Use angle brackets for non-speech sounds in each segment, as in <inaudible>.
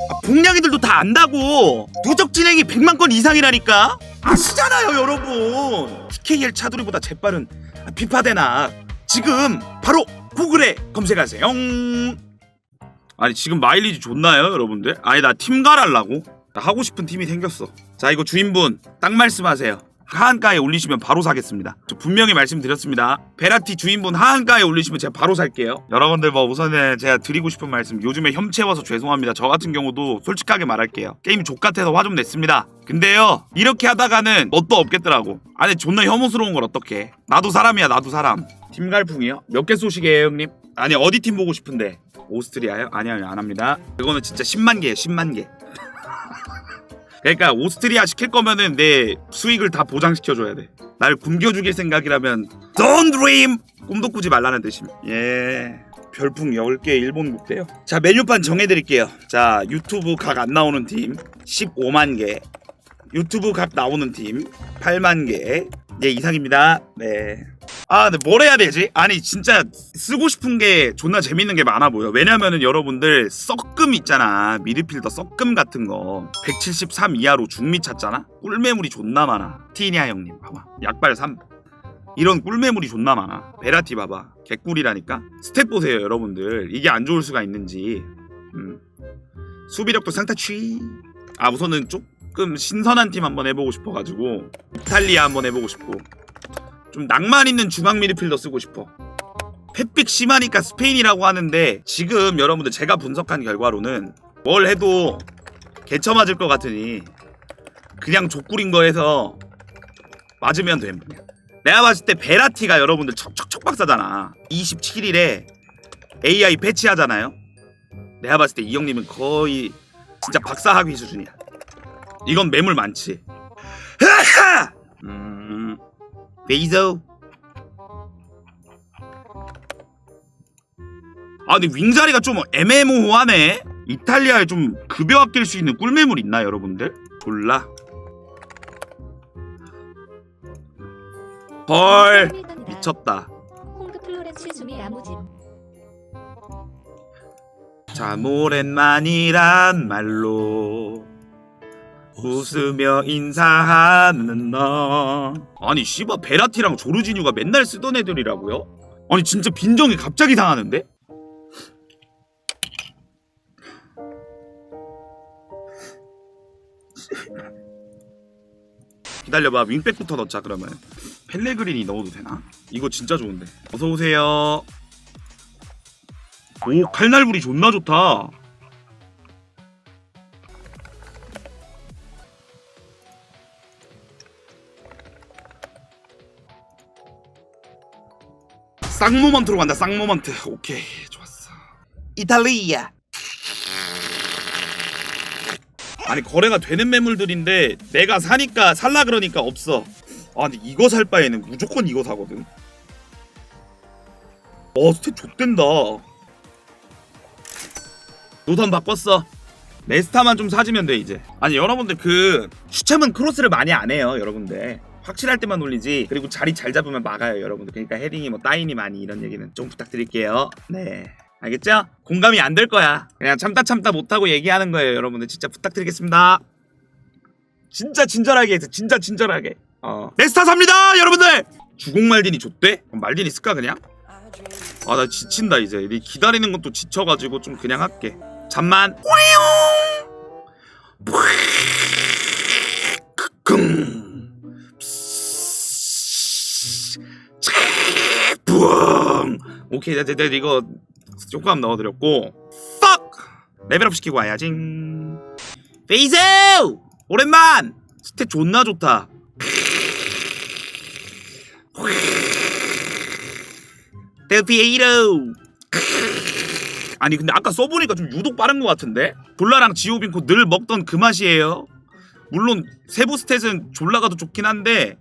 아, 복량이들도 다 안다고. 누적 진행이 100만 건 이상이라니까. 아시잖아요 여러분. TKL 차두리보다 재빠른 피파 대낙 지금 바로 구글에 검색하세요. 아니 지금 마일리지 좋나요 여러분들? 아니 나 팀 갈하려고. 나 하고 싶은 팀이 생겼어. 자 이거 주인분 딱 말씀하세요 하한가에 올리시면 바로 사겠습니다. 저 분명히 말씀드렸습니다. 베라티 주인분 하한가에 올리시면 제가 바로 살게요. 여러분들 뭐 우선은 제가 드리고 싶은 말씀 요즘에 혐 채워서 죄송합니다. 저 같은 경우도 솔직하게 말할게요. 게임 족같아서 화 좀 냈습니다. 근데요 이렇게 하다가는 뭣도 없겠더라고. 아니 존나 혐오스러운 걸 어떡해. 나도 사람이야 나도 사람. 팀 갈풍이요? 몇 개 쏘시게요 형님? 아니 어디 팀 보고 싶은데? 오스트리아요? 아니요 아니요, 안 합니다. 그거는 진짜 10만 개예요 10만 개 <laughs> 그러니까 오스트리아 시킬 거면은 내 수익을 다 보장시켜줘야 돼. 날 굶겨 죽일 생각이라면 Don't dream! 꿈도 꾸지 말라는 뜻입니다. 예. 별풍 10개 일본 국대요. 자 메뉴판 정해드릴게요. 자 유튜브 각 안 나오는 팀 15만 개. 유튜브 각 나오는 팀 8만 개. 예 이상입니다. 네. 아, 근데 뭘 해야 되지? 아니 진짜 쓰고 싶은 게 존나 재밌는 게 많아 보여. 왜냐면은 여러분들 썩금 있잖아. 미드필더 썩금 같은 거 173 이하로 중미 찾잖아. 꿀매물이 존나 많아. 티니아 형님 봐봐. 약발 3. 이런 꿀매물이 존나 많아. 베라티 봐봐. 개꿀이라니까. 스탯 보세요, 여러분들. 이게 안 좋을 수가 있는지. 음. 수비력도 상타취. 아, 우선은 조금 신선한 팀 한번 해보고 싶어가지고 이탈리아 한번 해보고 싶고 좀 낭만 있는 중앙 미드필더 쓰고 싶어. 햇빛 심하니까 스페인이라고 하는데 지금 여러분들 제가 분석한 결과로는 뭘 해도 개처 맞을 것 같으니 그냥 족구린 거 해서 맞으면 됨. 내가 봤을 때 베라티가 여러분들 척척척 박사잖아. 27일에 AI 패치하잖아요. 내가 봤을 때 이 형님은 거의 진짜 박사 학위 수준이야. 이건 매물 많지. <laughs> 음, 베이저. 아 근데 윙자리가 좀 애매모호하네. 이탈리아에 좀 급여 아낄 수 있는 꿀매물 있나 여러분들? 몰라. 헐 미쳤다. 홍크 플로렌츠 주미 야무짐 참 오랜만이란 말로 웃으며 인사하는 너 아니 씨바 베라티랑 조르지뉴가 맨날 쓰던 애들이라고요? 아니 진짜 빈정이 갑자기 상하는데? 기다려봐 윙백부터 넣자 그러면 펠레그린이 넣어도 되나? 이거 진짜 좋은데 어서오세요 오 칼날불이 존나 좋다 쌍모먼트로 간다 쌍모먼트. 오케이 좋았어. 이탈리아. 아니 거래가 되는 매물들인데 내가 사니까 살라 그러니까 없어. 아 근데 이거 살 바에는 무조건 이거 사거든. 어 스탯 좆된다. 노선 바꿨어. 메스타만 좀 사주면 돼 이제. 아니 여러분들 그 추첨은 크로스를 많이 안 해요 여러분들 확실할 때만 올리지 그리고 자리 잘 잡으면 막아요 여러분들. 그러니까 헤딩이 뭐 따이니 많이 이런 얘기는 좀 부탁드릴게요. 네. 알겠죠? 공감이 안 될 거야. 그냥 참다 참다 못하고 얘기하는 거예요 여러분들. 진짜 부탁드리겠습니다. 진짜 친절하게 해서 진짜 친절하게. 어. 메스타 삽니다 여러분들! 주공 말딘이 줬대? 그럼 말딘이 쓸까 그냥? 아 나 지친다 이제. 이 기다리는 것도 지쳐가지고 좀 그냥 할게. 잠만. 부엉 오케이 내, 내, 내 이거 조금 넣어드렸고. fuck! 레벨업 시키고 와야지 페이스 오랜만! 스탯 존나 좋다. 델피에이로. 아니 근데 아까 써보니까 좀 유독 빠른 것 같은데? 졸라랑 지오빈코 늘 먹던 그 맛이에요. 물론 세부 스탯은 졸라가도 좋긴 한데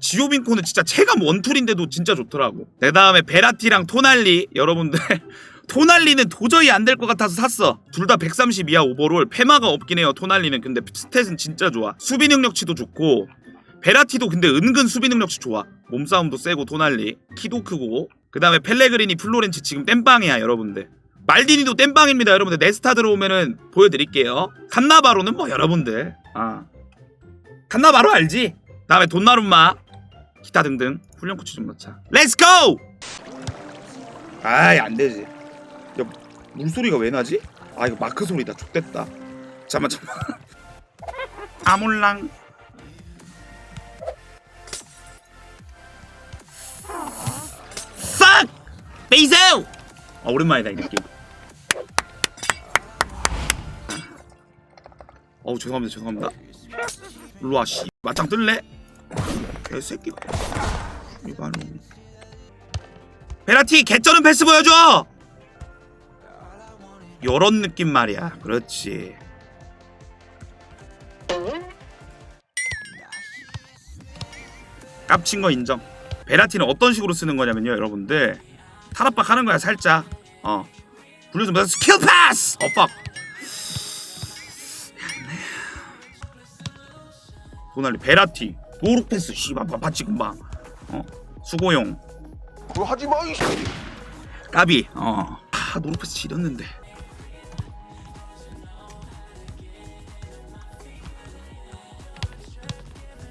지오빈코는 진짜 체감 원툴인데도 진짜 좋더라고. 그 다음에 베라티랑 토날리. 여러분들 <laughs> 토날리는 도저히 안 될 것 같아서 샀어. 둘 다 130 이하 오버롤. 페마가 없긴 해요 토날리는. 근데 스탯은 진짜 좋아. 수비 능력치도 좋고 베라티도 근데 은근 수비 능력치 좋아. 몸싸움도 세고 토날리. 키도 크고. 그 다음에 펠레그리니 플로렌치 지금 땜빵이야 여러분들. 말디니도 땜빵입니다 여러분들. 네스타 들어오면은 보여드릴게요. 칸나바로는 뭐 여러분들. 아. 칸나바로 알지? 다음에 돈나룸마 기타 등등 훈련 코치 좀 넣자 렛츠고! 아이 안 되지 야 물소리가 왜 나지? 아 이거 마크 소리다 족됐다 잠깐만 잠깐만 <laughs> 아몰랑 싹! 베이스! 아 오랜만이다 이 느낌 어우 죄송합니다 죄송합니다 일로와 씨 맞짱 뜰래? 개새끼. 이거 베라티 개쩌는 패스 보여줘! 요런 느낌 말이야. 그렇지. 깝친 거 인정. 베라티는 어떤 식으로 쓰는 거냐면요 여러분들. 탈압박 하는 거야 살짝. 어. 불려주면 스킬 패스! 어 빡. 도날리 베라티 도루 패스 씨발 바치 금방. 어 수고용. 그거 하지 마, 이 까비. 어 아, 노루 패스 지렸는데.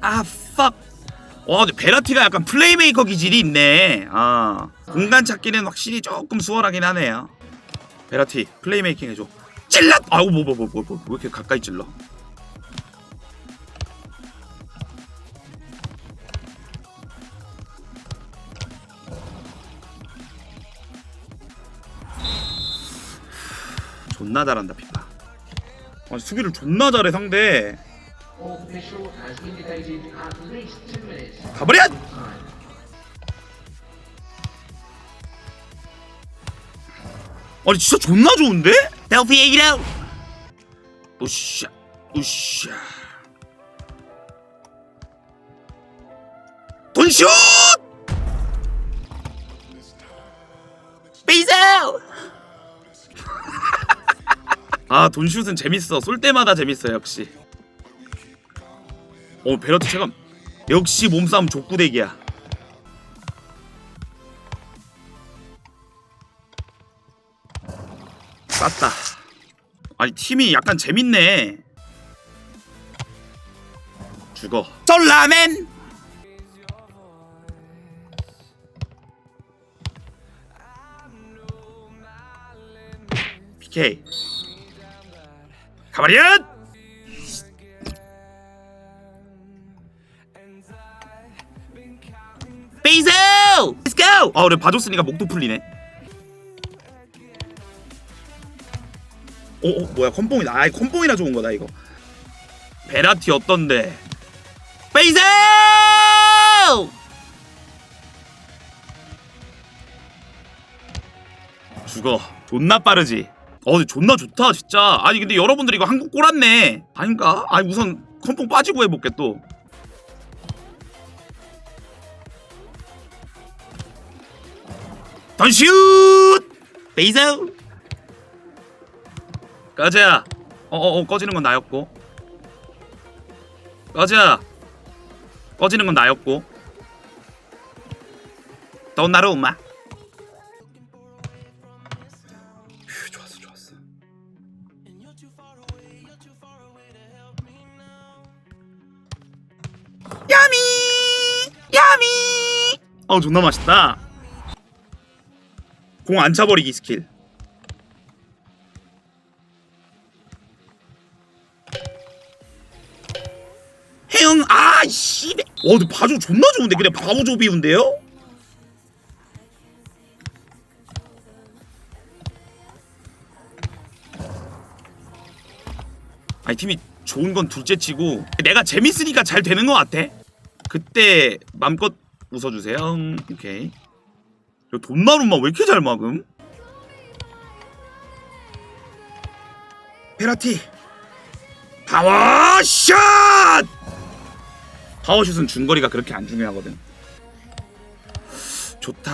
아 fuck. 와 근데 베라티가 약간 플레이메이커 기질이 있네. 아 공간 찾기는 확실히 조금 수월하긴 하네요. 베라티 플레이메이킹 해줘. 찔러 아우 뭐뭐뭐뭐뭐왜 이렇게 가까이 찔러 존나 잘한다 피파 아, 수비를 존나 잘해 상대 가버려! 아니 진짜 존나 좋은데? 델피 얘기라 으쌰 으쌰 돈슛! 베이스! 아 돈슛은 재밌어. 쏠 때마다 재밌어 역시. 어 베러트 체감. 역시 몸싸움 족구대기야. 쌌다. 아니 팀이 약간 재밌네. 죽어. 쫄라맨 PK 가버려! 베이스! Let's go! 아 그래 봐줬으니까 목도 풀리네 어, 어 뭐야 컴뽕이다 아이 컴뽕이라 좋은 거다 이거 베라티 어떤데 베이스! 죽어 존나 빠르지 어 근데 존나 좋다 진짜 아니 근데 여러분들 이거 한국 꼬랐네 아닌가? 아니 우선 컴뽕 빠지고 해볼게 또 던슛! 베이스! 꺼져! 어어 어 꺼지는 건 나였고 꺼져! 꺼지는 건 나였고 도나루마 야미! 야미! 어 존나 맛있다. 공 안 차버리기 스킬. 해영 아씨. 어 근데 바조 존나 좋은데. 그냥 바보 조 비운데요? 아니 팀이 좋은 건 둘째치고 내가 재밌으니까 잘 되는 것 같아. 그때 맘껏 웃어주세요. 음, 오케이. 야, 돈나룸마 왜 이렇게 잘 막음? 베라티. 파워샷! 파워슛은 중거리가 그렇게 안 중요하거든. 좋다.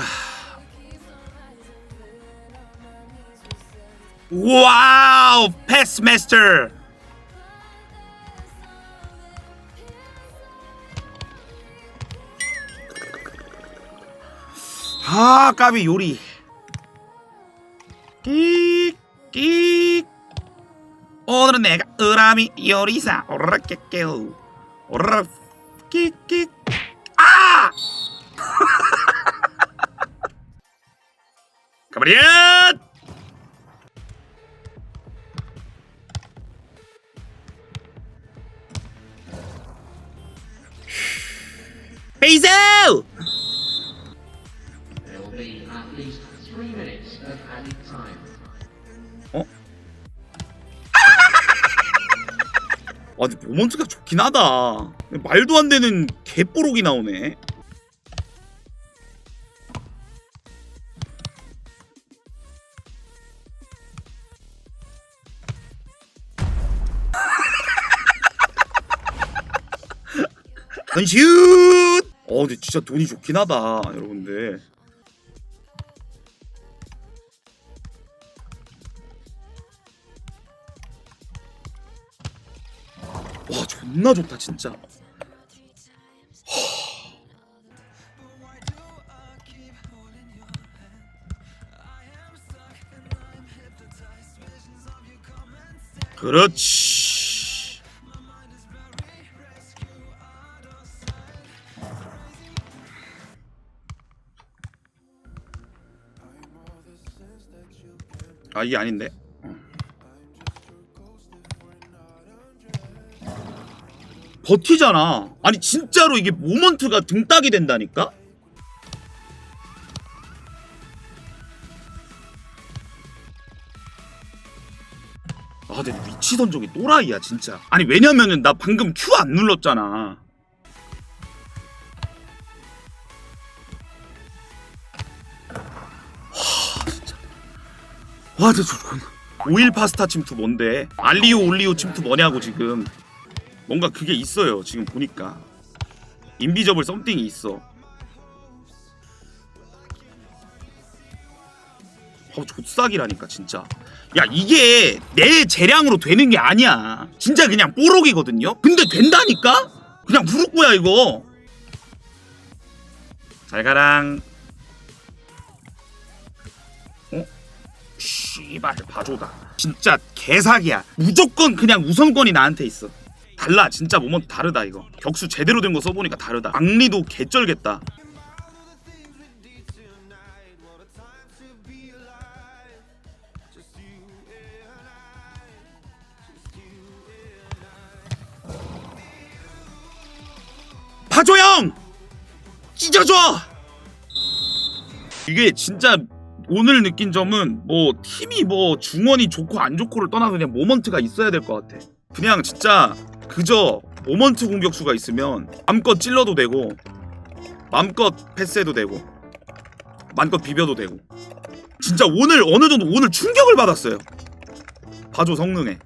와우 패스 마스터 아 까비 요리. 끽끽 오늘은 내가 으라미 요리사. 오르락 깨깨우. 오르락 끽 아, 근데 모먼트가 좋긴 하다. 말도 안 되는 개뽀록이 나오네. <laughs> 슛! 어, 근데 진짜 돈이 좋긴 하다, 여러분들. 와, 존나 좋다, 진짜. 그렇지. 아 이게 아닌데. 버티잖아. 아니 진짜로 이게 모먼트가 등딱이 된다니까? 아, 내 위치 선정이 또라이야, 진짜. 아니, 왜냐면은 나 방금 Q 안 눌렀잖아. 하, 진짜. 와, 진짜 좋구나. 오일 파스타 침투 뭔데? 알리오 올리오 침투 뭐냐고, 지금. 뭔가 그게 있어요, 지금 보니까. 인비저블 썸띵이 있어. 어, 족삭이라니까 진짜. 야 이게 내 재량으로 되는 게 아니야. 진짜 그냥 뽀록이거든요. 근데 된다니까? 그냥 무릎구야 이거. 잘 가랑. 어? 씨발 봐줘다. 진짜 개사기야. 무조건 그냥 우선권이 나한테 있어. 달라 진짜 모먼트 다르다 이거. 격수 제대로 된 거 써보니까 다르다. 악리도 개쩔겠다. 형! 찢어줘! 이게 진짜 오늘 느낀 점은 뭐 팀이 뭐 중원이 좋고 안 좋고를 떠나서 그냥 모먼트가 있어야 될 것 같아. 그냥 진짜 그저 모먼트 공격수가 있으면 맘껏 찔러도 되고 맘껏 패스해도 되고 맘껏 비벼도 되고 진짜 오늘 어느 정도 오늘 충격을 받았어요. 봐줘 성능에.